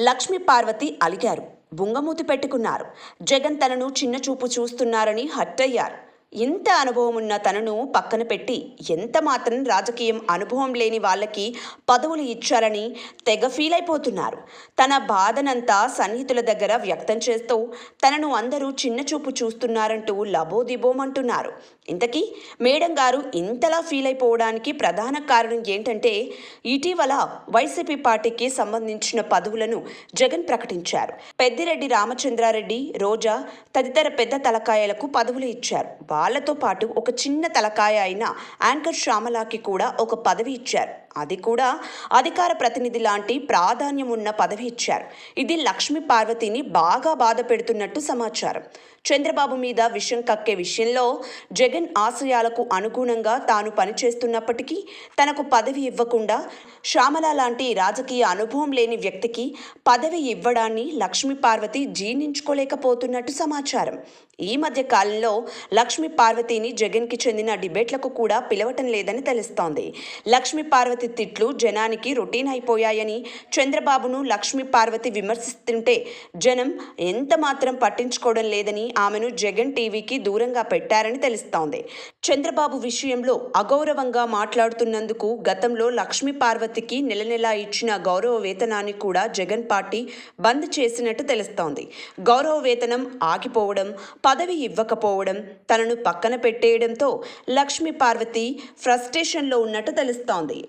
లక్ష్మీ పార్వతి అలిగారు. బుంగమూతి పెట్టుకున్నారు. జగన్ తనను చిన్న చూపు చూస్తున్నారని హట్టయ్యారు ఇంత అనుభవం ఉన్న తనను పక్కన పెట్టి ఎంత మాత్రం రాజకీయం అనుభవం లేని వాళ్ళకి పదవులు ఇచ్చారని తెగ ఫీల్ అయిపోతున్నారు. తన బాధనంతా సన్నిహితుల దగ్గర వ్యక్తం చేస్తూ తనను అందరూ చిన్న చూపు చూస్తున్నారంటూ లబోదిబోమంటున్నారు ఇంతకీ మేడం గారు ఇంతలా ఫీల్ అయిపోవడానికి ప్రధాన కారణం ఏంటంటే ఇటీవల వైసీపీ పార్టీకి సంబంధించిన పదవులను జగన్ ప్రకటించారు. పెద్దిరెడ్డి రామచంద్రారెడ్డి రోజా తదితర పెద్ద తలకాయలకు పదవులు ఇచ్చారు. వాళ్ళతో పాటు ఒక చిన్న తలకాయ అయిన యాంకర్ శ్యామలాకి కూడా ఒక పదవి ఇచ్చారు. అది కూడా అధికార ప్రతినిధి లాంటి ప్రాధాన్యం ఉన్న పదవి ఇచ్చారు. ఇది లక్ష్మీ పార్వతిని బాగా బాధ పెడుతున్నట్టు సమాచారం. చంద్రబాబు మీద విషం కక్కే విషయంలో జగన్ ఆశయాలకు అనుగుణంగా తాను పనిచేస్తున్నప్పటికీ తనకు పదవి ఇవ్వకుండా శ్యామల లాంటి రాజకీయ అనుభవం లేని వ్యక్తికి పదవి ఇవ్వడాన్ని లక్ష్మీ పార్వతి జీర్ణించుకోలేకపోతున్నట్టు సమాచారం. ఈ మధ్య కాలంలో లక్ష్మీ పార్వతిని జగన్కి చెందిన డిబేట్లకు కూడా పిలవటం లేదని తెలుస్తోంది. లక్ష్మీ పార్వతి తిట్లు జనానికి రొటీన్ అయిపోయాయని చంద్రబాబును లక్ష్మీ పార్వతి విమర్శిస్తుంటే జనం ఎంత మాత్రం పట్టించుకోవడం లేదని ఆమెను జగన్ టీవీకి దూరంగా పెట్టారని తెలుస్తోంది. చంద్రబాబు విషయంలో అగౌరవంగా మాట్లాడుతున్నందుకు గతంలో లక్ష్మీ పార్వతికి నెల నెలా ఇచ్చిన గౌరవ వేతనాన్ని కూడా జగన్ పార్టీ బంద్ చేసినట్టు తెలుస్తోంది. గౌరవ వేతనం ఆగిపోవడం పదవి ఇవ్వకపోవడం తనను పక్కన పెట్టేయడంతో లక్ష్మీ పార్వతి ఫ్రస్ట్రేషన్లో ఉన్నట్టు తెలుస్తోంది.